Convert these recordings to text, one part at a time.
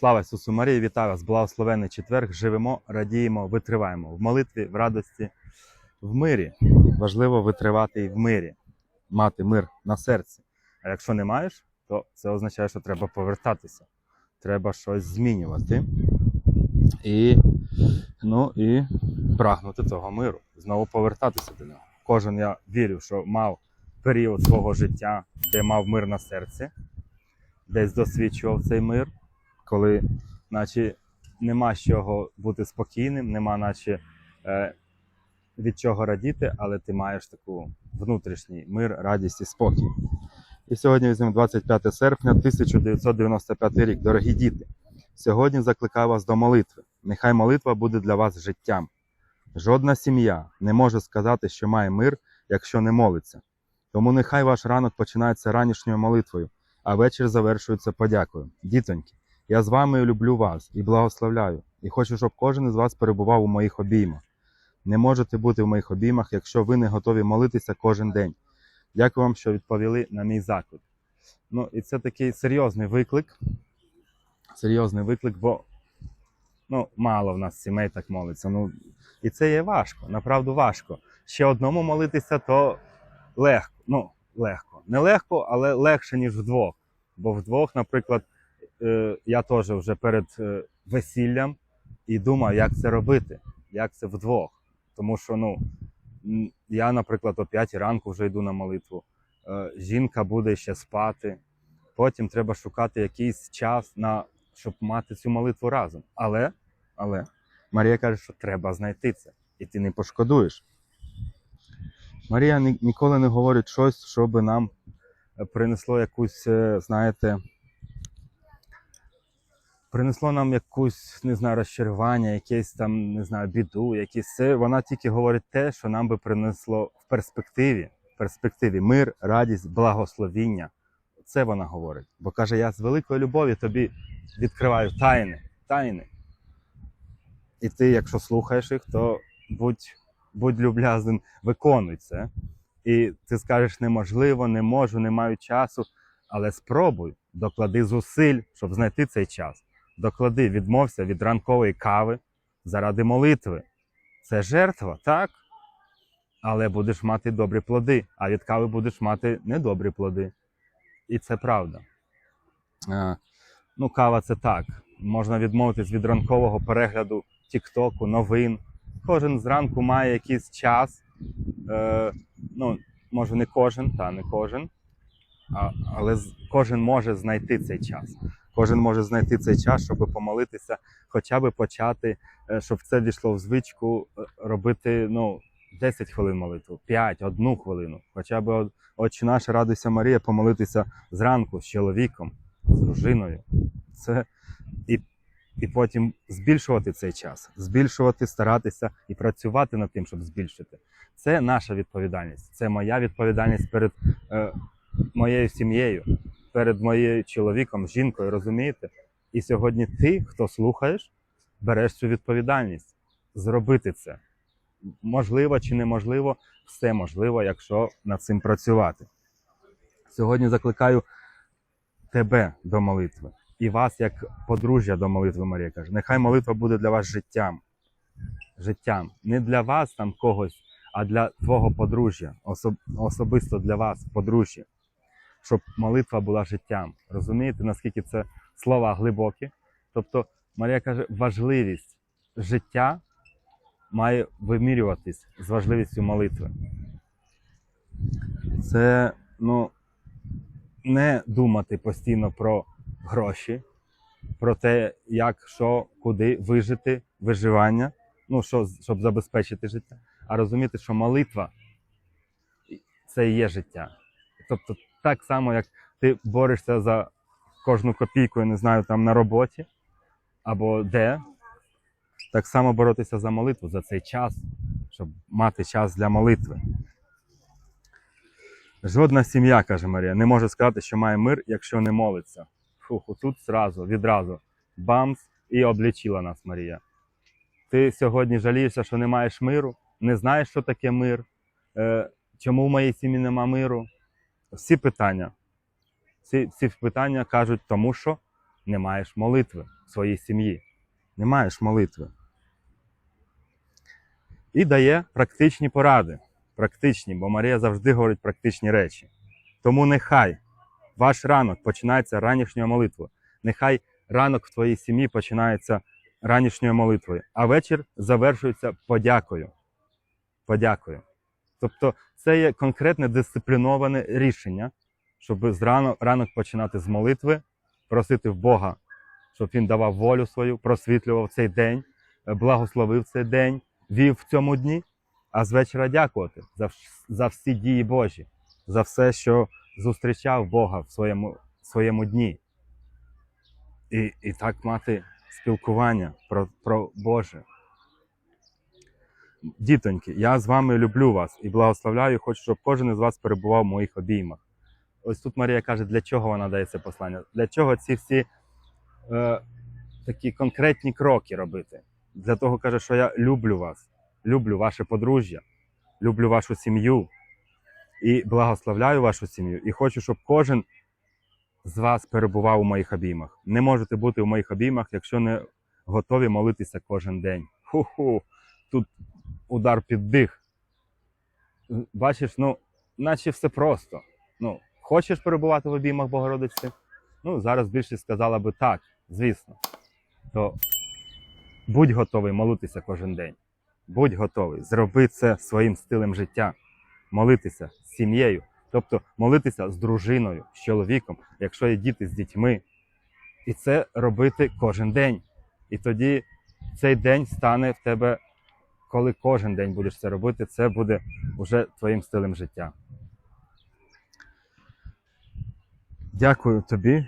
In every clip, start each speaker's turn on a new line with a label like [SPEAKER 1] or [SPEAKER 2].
[SPEAKER 1] Слава Ісусу Марії, вітаю вас! Благословенний четверг. Живемо, радіємо, витриваємо в молитві, в радості, в мирі. Важливо витривати і в мирі, мати мир на серці. А якщо не маєш, то це означає, що треба повертатися. Треба щось змінювати. І, ну, і прагнути того миру, знову повертатися до нього. Кожен я вірю, що мав період свого життя, де мав мир на серці, десь досвідчував цей мир коли наче нема з чого бути спокійним, нема наче е, від чого радіти, але ти маєш таку внутрішній мир, радість і спокій. І сьогодні візьмемо 25 серпня 1995 рік. Дорогі діти, сьогодні закликаю вас до молитви. Нехай молитва буде для вас життям. Жодна сім'я не може сказати, що має мир, якщо не молиться. Тому нехай ваш ранок починається ранішньою молитвою, а вечір завершується подякою. Дітоньки, я з вами люблю вас і благословляю, і хочу, щоб кожен із вас перебував у моїх обіймах. Не можете бути в моїх обіймах, якщо ви не готові молитися кожен день. Дякую вам, що відповіли на мій заклик. Ну, і це такий серйозний виклик. Серйозний виклик, бо ну, мало в нас сімей так молиться. Ну, і це є важко, направду важко. Ще одному молитися, то легко. Ну, легко. Не легко, але легше, ніж вдвох. Бо вдвох, наприклад, я теж вже перед е, весіллям і думав, як це робити, як це вдвох. Тому що ну, я, наприклад, о 5 ранку вже йду на молитву, е, жінка буде ще спати, потім треба шукати якийсь час, на, щоб мати цю молитву разом. Але, але Марія каже, що треба знайти це, і ти не пошкодуєш. Марія ніколи не говорить щось, що би нам е, принесло якусь, е, знаєте, принесло нам якусь, не знаю, розчарування, якесь там, не знаю, біду, якісь це. Вона тільки говорить те, що нам би принесло в перспективі, в перспективі мир, радість, благословіння. Це вона говорить. Бо каже, я з великої любові тобі відкриваю тайни, тайни. І ти, якщо слухаєш їх, то будь, будь люблязен, виконуй це. І ти скажеш, неможливо, не можу, не маю часу. Але спробуй, доклади зусиль, щоб знайти цей час. Доклади, відмовся від ранкової кави заради молитви. Це жертва, так? Але будеш мати добрі плоди, а від кави будеш мати недобрі плоди. І це правда. Е, ну, кава це так. Можна відмовитись від ранкового перегляду Тіктоку, новин. Кожен зранку має якийсь час. Е, ну, може, не кожен, та не кожен. А, але кожен може знайти цей час. Кожен може знайти цей час, щоб помолитися, хоча б почати, е, щоб це війшло в звичку е, робити ну, 10 хвилин молитву, 5, одну хвилину. Хоча б от- Отче наш, радуйся Марія, помолитися зранку з чоловіком, з дружиною. Це і, і потім збільшувати цей час, збільшувати, старатися і працювати над тим, щоб збільшити. Це наша відповідальність. Це моя відповідальність перед е, моєю сім'єю, перед моєю чоловіком, жінкою, розумієте? І сьогодні ти, хто слухаєш, береш цю відповідальність зробити це. Можливо чи неможливо, все можливо, якщо над цим працювати. Сьогодні закликаю тебе до молитви і вас, як подружжя до молитви, Марія каже. Нехай молитва буде для вас життям. Життям. Не для вас там когось, а для твого подружжя, особ- особисто для вас, подружжя. Щоб молитва була життям. Розумієте, наскільки це слова глибокі? Тобто, Марія каже, важливість життя має вимірюватись з важливістю молитви. Це ну, не думати постійно про гроші, про те, як, що, куди вижити, виживання, ну, що, щоб забезпечити життя, а розуміти, що молитва це і є життя. Тобто, так само, як ти борешся за кожну копійку, я не знаю, там на роботі або де, так само боротися за молитву, за цей час, щоб мати час для молитви. Жодна сім'я, каже Марія, не може сказати, що має мир, якщо не молиться. Фух, тут зразу, відразу бамс і облічила нас Марія. Ти сьогодні жалієшся, що не маєш миру, не знаєш, що таке мир, е, чому в моїй сім'ї нема миру. Всі питання. Всі, всі питання кажуть, тому що не маєш молитви в своїй сім'ї. Не маєш молитви. І дає практичні поради. Практичні, бо Марія завжди говорить практичні речі. Тому нехай ваш ранок починається ранішньою молитвою. Нехай ранок в твоїй сім'ї починається ранішньою молитвою, а вечір завершується подякою. Подякою. Тобто це є конкретне дисципліноване рішення, щоб зрано ранок починати з молитви, просити в Бога, щоб він давав волю свою, просвітлював цей день, е, благословив цей день, вів в цьому дні, а з вечора дякувати за, за всі дії Божі, за все, що зустрічав Бога в своєму, своєму дні. І, і так мати спілкування про, про Боже. Дітоньки, я з вами люблю вас і благословляю, хочу, щоб кожен із вас перебував в моїх обіймах. Ось тут Марія каже, для чого вона дає це послання? Для чого ці всі е, такі конкретні кроки робити? Для того каже, що я люблю вас, люблю ваше подружжя, люблю вашу сім'ю і благословляю вашу сім'ю. І хочу, щоб кожен з вас перебував у моїх обіймах. Не можете бути у моїх обіймах, якщо не готові молитися кожен день. Ху-ху, тут удар під дих. Бачиш, ну, наче все просто. Ну, хочеш перебувати в обіймах Богородиці? Ну, зараз більшість сказала би так, звісно. То будь готовий молитися кожен день. Будь готовий. Зроби це своїм стилем життя. Молитися з сім'єю, тобто молитися з дружиною, з чоловіком, якщо є діти з дітьми. І це робити кожен день. І тоді цей день стане в тебе, коли кожен день будеш це робити, це буде вже твоїм стилем життя. Дякую тобі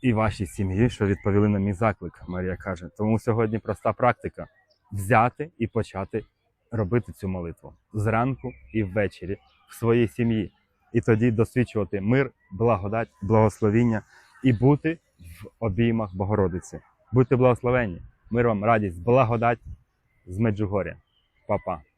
[SPEAKER 1] і вашій сім'ї, що відповіли на мій заклик, Марія каже. Тому сьогодні проста практика взяти і почати робити цю молитву зранку і ввечері в своїй сім'ї. І тоді досвідчувати мир, благодать, благословіння і бути в обіймах Богородиці. Будьте благословені, мир вам, радість, благодать з Меджугоря. papá.